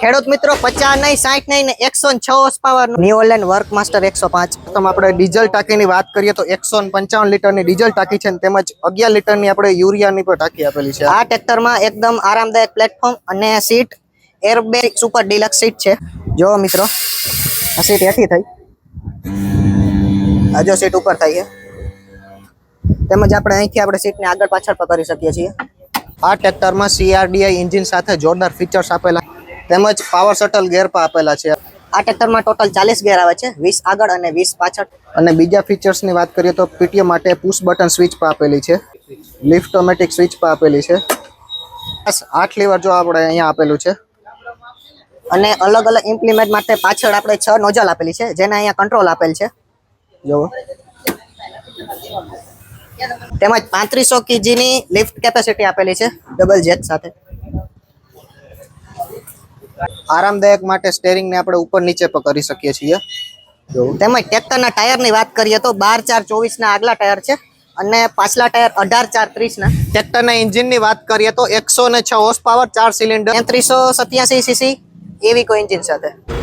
ખેડૂત મિત્રો, પચાસ નહીં, સાઠ નહીં ને એકસો છ horse power new online work master એકસો પાંચ. પ્રથમ આપણે ડીઝલ ટાંકીની વાત કરીએ તો એકસો પંચાવન લીટરની ડીઝલ ટાંકી છે તેમજ અગિયાર લીટરની આપણે યુરિયાની પણ ટાંકી આપેલી છે. આ ટ્રેક્ટરમાં એકદમ આરામદાયક પ્લેટફોર્મ અને seat airbag super deluxe seat છે. જો મિત્રો, આ સીટ એથી થઈ? આ સીટ ઉપર થઈ છે. તેમજ આપણે અહીંથી આપણે સીટને આગળ પાછળ પણ કરી શકીએ છીએ. આ ટ્રેક્ટરમાં સીઆરડીઆઈ એન્જિન સાથે જોરદાર ફીચર્સ આપેલા તેમજ પાવર શટલ ગેર પણ આપેલા છે. આ ટ્રેક્ટરમાં ટોટલ ચાલીસ ગેર આવે છે વીસ આગળ અને વીસ પાછળ. અને બીજા ફીચર્સની વાત કરીએ તો પીટીએ માટે પુશ બટન સ્વિચ પણ આપેલી છે. લિફ્ટોમેટિક સ્વિચ પણ આપેલી છે. બસ આઠ લીવર જો આપણે અહીંયા આપેલું છે. અને અલગ અલગ ઇમ્પ્લિમેન્ટ માટે પાછળ આપણે છ નોઝલ આપેલી છે જેને અહીંયા કંટ્રોલ આપેલ છે. જુઓ તેમજ પાંત્રીસો કેજીની લિફ્ટ કેપેસિટી આપેલી છે ડબલ જેટ સાથે. આરામદાયક માટે સ્ટેરિંગને આપણે ઉપર નીચે પણ કરી શકીએ છીએ. તેમજ ટ્રેક્ટરના ટાયરની વાત કરીએ તો બાર ચાર ચોવીસના આગલા ટાયર છે અને પાછલા ટાયર અઢાર ચાર ત્રીસના. ટ્રેક્ટરના એન્જિનની વાત કરીએ તો એકસો ને છ હોર્સ પાવર ચાર સિલિન્ડર ત્રીસો સત્યાસી સીસી એવી કોઈ એન્જિન સાથે.